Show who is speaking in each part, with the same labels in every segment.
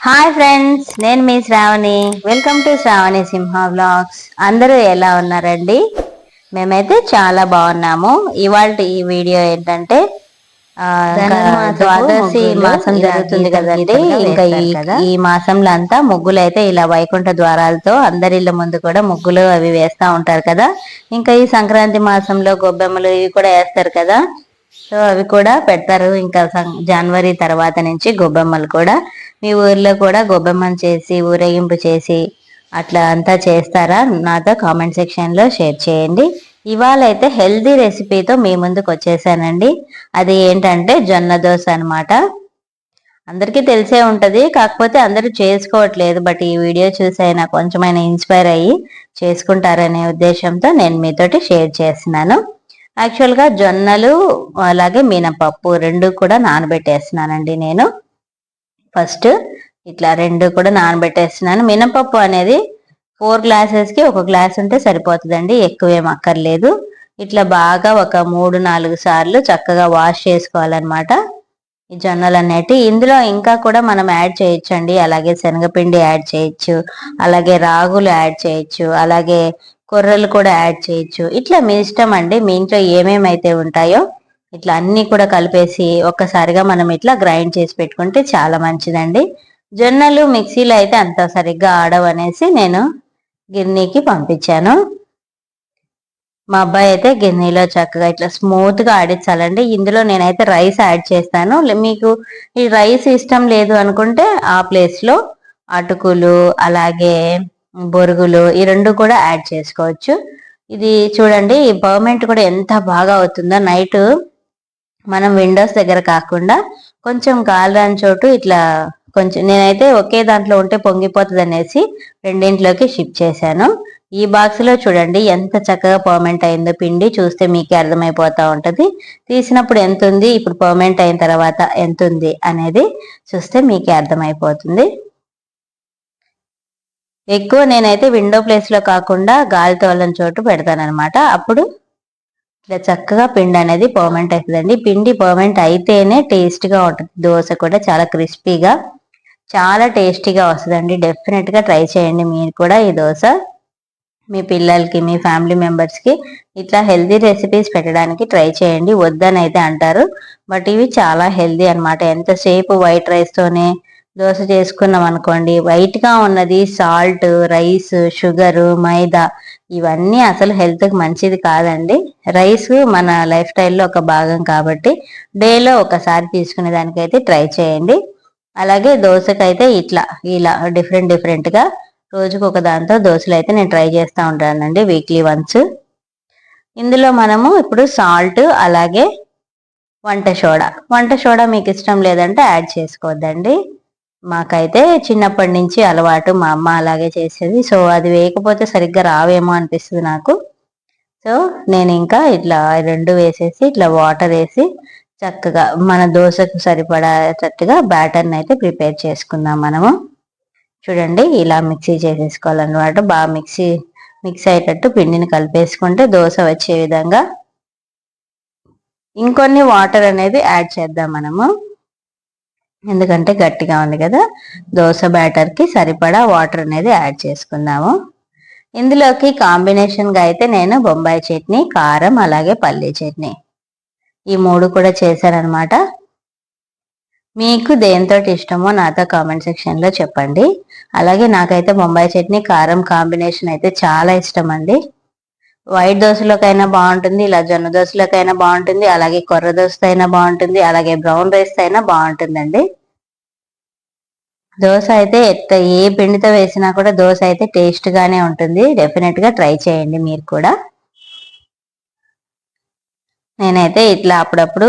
Speaker 1: Hi friends నేను మీ Sravani. Welcome to Sravani Simha vlogs అందరూ ఎలా ఉన్నారండి? మేమైతే చాలా బాగున్నాము. ఇవాళ ఈ వీడియో ఏంటంటే ద్వాదశి మాసం జరుగుతుంది కదండి. ఇంకా ఈ- ఈ మాసంలో అంతా ముగ్గులు అయితే ఇలా వైకుంఠ ద్వారాలతో అందరి ఇళ్ళ ముందు కూడా ముగ్గులు అవి వేస్తా ఉంటారు కదా. ఇంకా ఈ సంక్రాంతి మాసంలో గొబ్బెమ్మలు ఇవి కూడా వేస్తారు కదా. సో అవి కూడా పెడతారు. ఇంకా సం- జనవరి తర్వాత నుంచి గొబ్బెమ్మలు కూడా. మీ ఊర్లో కూడా గొబ్బెమ్మను చేసి ఊరేగింపు చేసి అట్లా అంతా చేస్తారా? నాతో కామెంట్ సెక్షన్లో షేర్ చేయండి. ఇవాళ అయితే హెల్దీ రెసిపీతో మీ ముందుకు వచ్చేసానండి. అది ఏంటంటే జొన్న దోశ అన్నమాట. అందరికీ తెలిసే ఉంటుంది. కాకపోతే అందరూ చేసుకోవట్లేదు. బట్ ఈ వీడియో చూసి అయినా కొంచెమైనా ఇన్స్పైర్ అయ్యి చేసుకుంటారనే ఉద్దేశంతో నేను మీతోటి షేర్ చేస్తున్నాను. యాక్చువల్గా జొన్నలు అలాగే మినపప్పు రెండు కూడా నానబెట్టేస్తున్నానండి నేను. ఫస్ట్ ఇట్లా రెండు కూడా నానబెట్టేస్తున్నాను. మినపప్పు అనేది ఫోర్ గ్లాసెస్కి ఒక గ్లాస్ ఉంటే సరిపోతుందండి. ఎక్కువేం అక్కర్లేదు. ఇట్లా బాగా ఒక మూడు నాలుగు సార్లు చక్కగా వాష్ చేసుకోవాలన్నమాట. ఈ జొన్నలు అనేటి. ఇందులో ఇంకా కూడా మనం యాడ్ చేయొచ్చండి. అలాగే శనగపిండి యాడ్ చేయొచ్చు. అలాగే రాగులు యాడ్ చేయొచ్చు. అలాగే కొర్రలు కూడా యాడ్ చేయొచ్చు. ఇట్లా మీ ఇష్టం అండి. మీ ఇంట్లో ఏమేమైతే ఉంటాయో ఇట్లా అన్ని కూడా కలిపేసి ఒక్కసారిగా మనం ఇట్లా గ్రైండ్ చేసి పెట్టుకుంటే చాలా మంచిదండి. జొన్నలు మిక్సీలో అయితే అంత సరిగ్గా ఆడవనేసి నేను గిన్నెకి పంపించాను. మా అబ్బాయి అయితే గిన్నెలో చక్కగా ఇట్లా స్మూత్గా ఆడించాలండి. ఇందులో నేనైతే రైస్ యాడ్ చేస్తాను. మీకు ఈ రైస్ ఇష్టం లేదు అనుకుంటే ఆ ప్లేస్లో అటుకులు అలాగే బొరుగులు ఈ రెండు కూడా యాడ్ చేసుకోవచ్చు. ఇది చూడండి ఈ పర్మనెంట్ కూడా ఎంత బాగా అవుతుందో. నైట్ మనం విండోస్ దగ్గర కాకుండా కొంచెం గాలిరాని చోటు ఇట్లా కొంచెం నేనైతే ఒకే దాంట్లో ఉంటే పొంగిపోతుంది అనేసి రెండింట్లోకి షిఫ్ట్ చేశాను. ఈ బాక్స్లో చూడండి ఎంత చక్కగా పర్మనెంట్ అయిందో పిండి చూస్తే మీకే అర్థమైపోతా ఉంటది. తీసినప్పుడు ఎంత ఉంది ఇప్పుడు పర్మనెంట్ అయిన తర్వాత ఎంత ఉంది అనేది చూస్తే మీకే అర్థమైపోతుంది. ఎక్కువ నేనైతే విండో ప్లేస్లో కాకుండా గాలి తోలని చోటు పెడతానమాట అప్పుడు ఇట్లా చక్కగా పిండి అనేది పర్మనెంట్ అవుతుందండి పిండి పర్మనెంట్ అయితేనే టేస్ట్గా ఉంటుంది. దోశ కూడా చాలా క్రిస్పీగా చాలా టేస్టీగా వస్తుందండి. డెఫినెట్గా ట్రై చేయండి మీరు కూడా ఈ దోశ. మీ పిల్లలకి మీ ఫ్యామిలీ మెంబర్స్కి ఇట్లా హెల్దీ రెసిపీస్ పెట్టడానికి ట్రై చేయండి. వద్దని అయితే అంటారు. బట్ ఇవి చాలా హెల్దీ అన్నమాట. ఎంతసేపు వైట్ రైస్తోనే దోశ చేసుకున్నాం అనుకోండి వైట్గా ఉన్నది సాల్ట్ రైస్ షుగర్ మైదా ఇవన్నీ అసలు హెల్త్కి మంచిది కాదండి. రైస్ మన లైఫ్ స్టైల్లో ఒక భాగం కాబట్టి డేలో ఒకసారి తీసుకునే దానికైతే ట్రై చేయండి. అలాగే దోశకైతే ఇట్లా ఇలా డిఫరెంట్ డిఫరెంట్గా రోజుకు ఒక దాంతో దోశలు అయితే నేను ట్రై చేస్తూ ఉంటానండి వీక్లీ వన్స్ ఇందులో మనము ఇప్పుడు సాల్ట్ అలాగే వంట సోడా. వంట సోడా మీకు ఇష్టం లేదంటే యాడ్ చేసుకోవద్దండి. మాకైతే చిన్నప్పటి నుంచి అలవాటు మా అమ్మ అలాగే చేసేది. సో అది వేయకపోతే సరిగ్గా రావేమో అనిపిస్తుంది నాకు. సో నేను ఇంకా ఇట్లా రెండు వేసేసి ఇట్లా వాటర్ వేసి చక్కగా మన దోశకు సరిపడేటట్టుగా బ్యాటర్ని అయితే ప్రిపేర్ చేసుకుందాం మనము. చూడండి ఇలా మిక్సీ చేసేసుకోవాలన్నమాట. బాగా మిక్సీ మిక్స్ అయ్యేటట్టు పిండిని కలిపేసుకుంటే దోశ వచ్చే విధంగా ఇంకొన్ని వాటర్ అనేది యాడ్ చేద్దాం మనము. ఎందుకంటే గట్టిగా ఉంది కదా దోశ బ్యాటర్కి సరిపడా వాటర్ అనేది యాడ్ చేసుకుందాము. ఇందులోకి కాంబినేషన్గా అయితే నేను బొంబాయి చట్నీ కారం అలాగే పల్లీ చట్నీ. ఈ మూడు కూడా చేశానన్నమాట. మీకు దేంతో ఇష్టమో నాతో కామెంట్ సెక్షన్లో చెప్పండి. అలాగే నాకైతే బొంబాయి చట్నీ కారం కాంబినేషన్ అయితే చాలా ఇష్టం అండి వైట్ దోశలోకైనా బాగుంటుంది ఇలా జొన్న దోశలోకైనా బాగుంటుంది అలాగే కొర్ర దోశతో అయినా బాగుంటుంది అలాగే బ్రౌన్ రైస్ అయినా బాగుంటుందండి. దోశ అయితే ఎట్ట ఏ పిండితో వేసినా కూడా దోశ అయితే టేస్ట్గానే ఉంటుంది. డెఫినెట్గా ట్రై చేయండి మీరు కూడా. నేనైతే ఇట్లా అప్పుడప్పుడు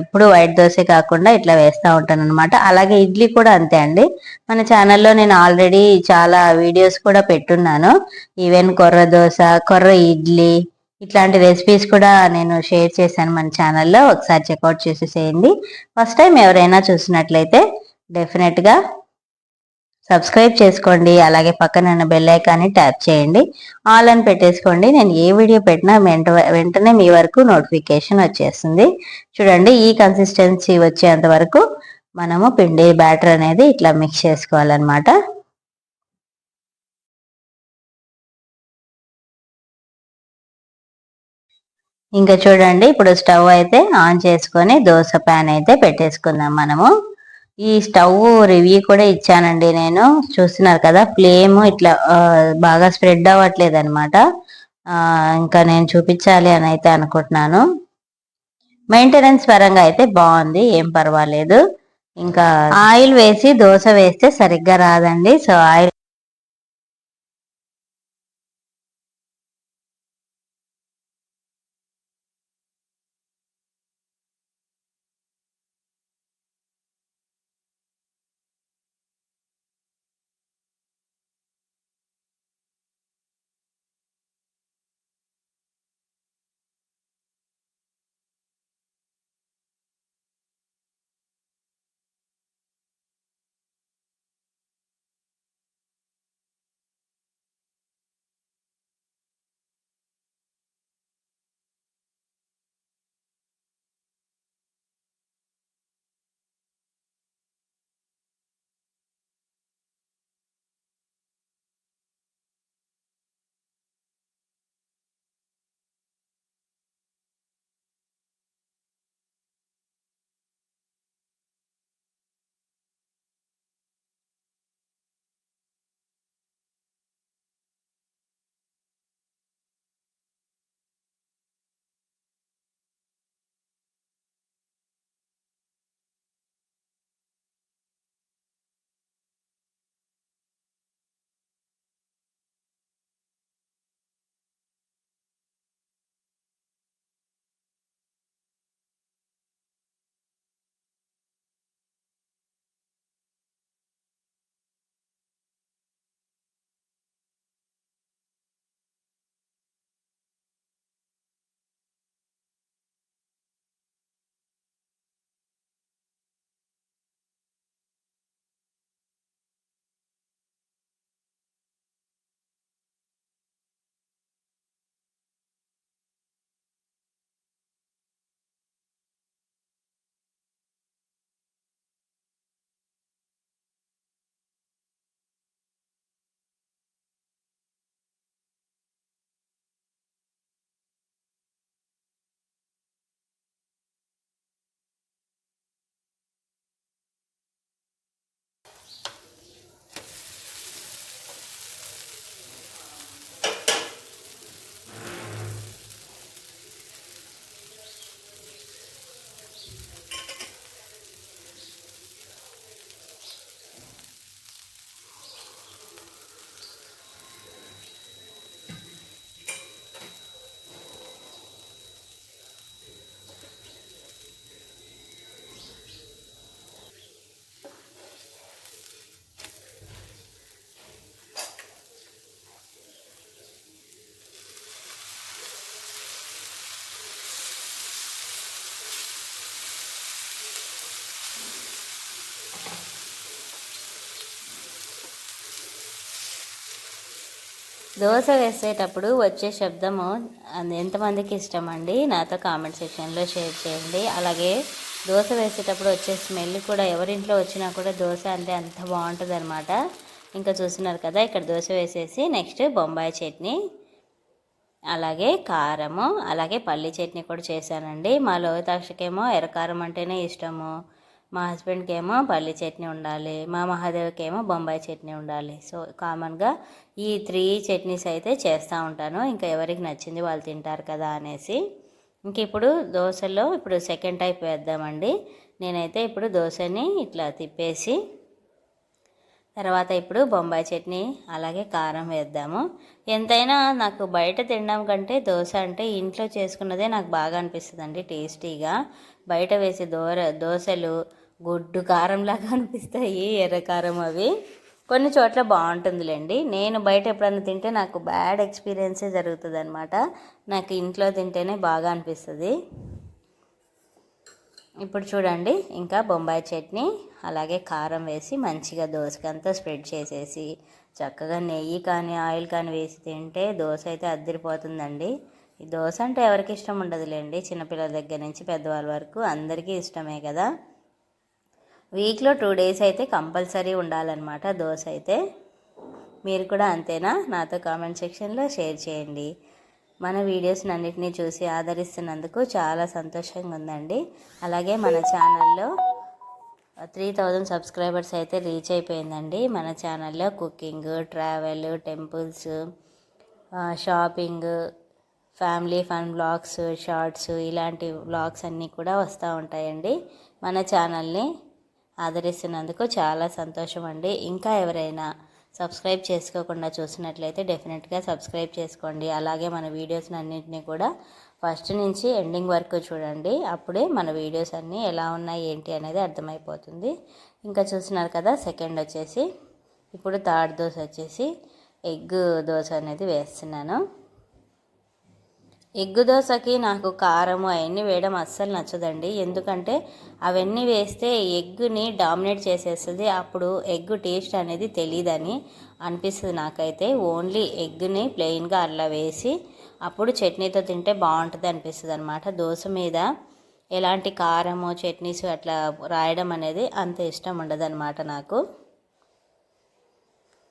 Speaker 1: ఎప్పుడు వైట్ దోశ కాకుండా ఇట్లా వేస్తూ ఉంటాను అనమాట అలాగే ఇడ్లీ కూడా అంతే అండి. మన ఛానల్లో నేను ఆల్రెడీ చాలా వీడియోస్ కూడా పెట్టున్నాను. ఈవెన్ కొర్ర దోశ కొర్ర ఇడ్లీ ఇట్లాంటి రెసిపీస్ కూడా నేను షేర్ చేశాను మన ఛానల్లో. ఒకసారి చెక్అవుట్ చేసేసేయండి. ఫస్ట్ టైం ఎవరైనా చూసినట్లయితే డెఫినెట్గా సబ్స్క్రైబ్ చేసుకోండి అలాగే పక్కన ఉన్న బెల్ ఐకాన్ని ట్యాప్ చేయండి. ఆల్ అని పెట్టేసుకోండి. నేను ఏ వీడియో పెట్టినా వెంట వెంటనే మీ వరకు నోటిఫికేషన్ వచ్చేస్తుంది. చూడండి ఈ కన్సిస్టెన్సీ వచ్చేంత వరకు మనము పిండి బ్యాటర్ అనేది ఇట్లా మిక్స్ చేసుకోవాలన్నమాట. ఇంకా చూడండి ఇప్పుడు స్టవ్ అయితే ఆన్ చేసుకొని దోశ ప్యాన్ అయితే పెట్టేసుకుందాం మనము. ఈ స్టవ్ రివ్యూ కూడా ఇచ్చానండి నేను. చూస్తున్నారు కదా ఫ్లేమ్ ఇట్లా బాగా స్ప్రెడ్ అవ్వట్లేదు అనమాట ఇంకా నేను చూపించాలి అని అయితే అనుకుంటున్నాను. మెయింటెనెన్స్ పరంగా అయితే బాగుంది ఏం పర్వాలేదు. ఇంకా ఆయిల్ వేసి దోశ వేస్తే సరిగ్గా రాదండి. సో ఆయిల్ దోశ వేసేటప్పుడు వచ్చే శబ్దము ఎంతమందికి ఇష్టం అండి నాతో కామెంట్ సెక్షన్లో షేర్ చేయండి. అలాగే దోశ వేసేటప్పుడు వచ్చే స్మెల్ కూడా ఎవరింట్లో వచ్చినా కూడా దోశ అంటే అంత బాగుంటుంది అనమాట ఇంకా చూస్తున్నారు కదా ఇక్కడ దోశ వేసేసి నెక్స్ట్ బొంబాయి చట్నీ అలాగే కారము అలాగే పల్లి చట్నీ కూడా చేశానండి. మా లోహితాక్షకేమో ఎర్రకారం అంటేనే ఇష్టము. మా హస్బెండ్కి ఏమో పల్లి చట్నీ ఉండాలి మా మహాదేవ్కి ఏమో బొంబాయి చట్నీ ఉండాలి. సో కామన్గా ఈ త్రీ చట్నీస్ అయితే చేస్తూ ఉంటాను. ఇంకా ఎవరికి నచ్చింది వాళ్ళు తింటారు కదా అనేసి. ఇంక ఇప్పుడు దోశలో ఇప్పుడు సెకండ్ టైప్ వేద్దామండి. నేనైతే ఇప్పుడు దోశని ఇట్లా తిప్పేసి తర్వాత ఇప్పుడు బొంబాయి చట్నీ అలాగే కారం వేద్దాము. ఎంతైనా నాకు బయట తినడం కంటే దోశ అంటే ఇంట్లో చేసుకున్నదే నాకు బాగా అనిపిస్తుంది అండి టేస్టీగా. బయట వేసే దోర దోశలు గుడ్డు కారంలాగా అనిపిస్తాయి ఎర్రకారం అవి. కొన్ని చోట్ల బాగుంటుందిలేండి. నేను బయట ఎప్పుడైనా తింటే నాకు బ్యాడ్ ఎక్స్పీరియన్సే జరుగుతుంది అనమాట నాకు ఇంట్లో తింటేనే బాగా అనిపిస్తుంది. ఇప్పుడు చూడండి ఇంకా బొంబాయి చట్నీ అలాగే కారం వేసి మంచిగా దోశకంతా స్ప్రెడ్ చేసేసి చక్కగా నెయ్యి కానీ ఆయిల్ కానీ వేసి తింటే దోశ అయితే అద్దరిపోతుందండి. ఈ దోశ అంటే ఎవరికి ఇష్టం ఉండదులేండి. చిన్నపిల్లల దగ్గర నుంచి పెద్దవాళ్ళ వరకు అందరికీ ఇష్టమే కదా. వీక్లో టూ డేస్ అయితే కంపల్సరీ ఉండాలన్నమాట దోశ అయితే. మీరు కూడా అంతేనా? నాతో కామెంట్ సెక్షన్లో షేర్ చేయండి. మన వీడియోస్ని అన్నిటినీ చూసి ఆదరిస్తున్నందుకు చాలా సంతోషంగా ఉందండి. అలాగే మన ఛానల్లో త్రీ థౌజండ్ సబ్స్క్రైబర్స్ అయితే రీచ్ అయిపోయిందండి. మన ఛానల్లో cooking travel temples shopping family fun vlogs shorts ఇలాంటి బ్లాగ్స్ అన్నీ కూడా వస్తూ ఉంటాయండి. మన ఛానల్ని ఆదరిస్తున్నందుకు చాలా సంతోషం అండి ఇంకా ఎవరైనా సబ్స్క్రైబ్ చేసుకోకుండా చూసినట్లయితే డెఫినెట్గా సబ్స్క్రైబ్ చేసుకోండి. అలాగే మన వీడియోస్ని అన్నింటినీ కూడా ఫస్ట్ నుంచి ఎండింగ్ వరకు చూడండి. అప్పుడే మన వీడియోస్ అన్నీ ఎలా ఉన్నాయి ఏంటి అనేది అర్థమైపోతుంది. ఇంకా చూస్తున్నారు కదా సెకండ్ వచ్చేసి ఇప్పుడు థర్డ్ దోశ వచ్చేసి ఎగ్ దోశ అనేది వేస్తున్నాను. ఎగ్గు దోశకి నాకు కారము అవన్నీ వేయడం అస్సలు నచ్చదండి. ఎందుకంటే అవన్నీ వేస్తే ఎగ్గుని డామినేట్ చేసేస్తుంది. అప్పుడు ఎగ్ టేస్ట్ అనేది తెలియదని అనిపిస్తుంది నాకైతే. ఓన్లీ ఎగ్ని ప్లెయిన్గా అలా వేసి అప్పుడు చట్నీతో తింటే బాగుంటుంది అనిపిస్తుంది అనమాట దోశ మీద ఎలాంటి కారము చట్నీస్ అట్లా రాయడం అనేది అంత ఇష్టం ఉండదు నాకు.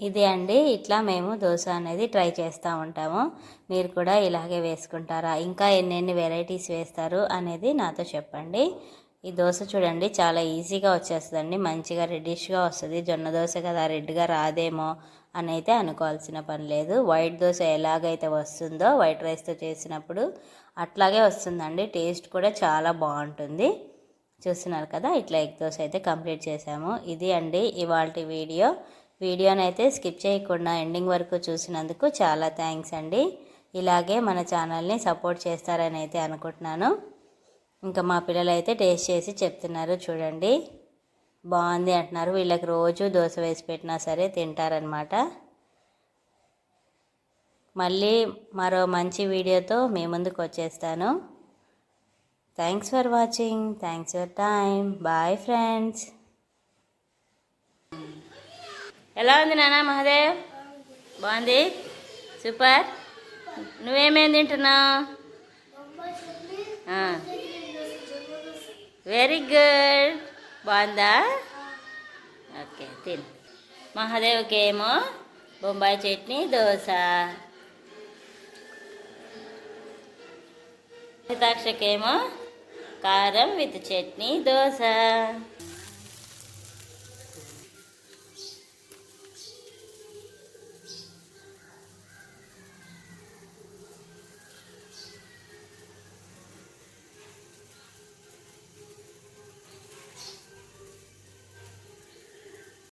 Speaker 1: ఇది అండి. ఇట్లా మేము దోశ అనేది ట్రై చేస్తూ ఉంటాము. మీరు కూడా ఇలాగే వేసుకుంటారా? ఇంకా ఎన్నెన్ని వెరైటీస్ వేస్తారు అనేది నాతో చెప్పండి. ఈ దోశ చూడండి చాలా ఈజీగా వచ్చేస్తుందండి. మంచిగా రెడ్డిష్గా వస్తుంది. జొన్న దోశ కదా రెడ్గా రాదేమో అని అయితే అనుకోవాల్సిన పని లేదు. వైట్ దోశ ఎలాగైతే వస్తుందో వైట్ రైస్తో చేసినప్పుడు అట్లాగే వస్తుందండి. టేస్ట్ కూడా చాలా బాగుంటుంది. చూస్తున్నారు కదా ఇట్లా ఎగ్ దోశ అయితే కంప్లీట్ చేసాము ఇది అండి ఇవాళ వీడియో. వీడియోని అయితే స్కిప్ చేయకుండా ఎండింగ్ వరకు చూసినందుకు చాలా థ్యాంక్స్ అండి. ఇలాగే మన ఛానల్ని సపోర్ట్ చేస్తారని అయితే అనుకుంటున్నాను. ఇంకా మా పిల్లలు అయితే టేస్ట్ చేసి చెప్తున్నారు చూడండి. బాగుంది అంటున్నారు. వీళ్ళకి రోజు దోశ వేసి పెట్టినా సరే తింటారనమాట మళ్ళీ మరో మంచి వీడియోతో మీ ముందుకు వచ్చేస్తాను. Thanks for watching thanks for time bye friends ఎలా ఉంది నాన్న మహాదేవ్? బాగుంది? సూపర్. నువ్వేమేం తింటున్నావు? Very good. బాగుందా? ఓకే తిన్. మహాదేవ్కి ఏమో బొంబాయి చట్నీ దోశ. హితాక్షకేమో కారం విత్ చట్నీ దోశ.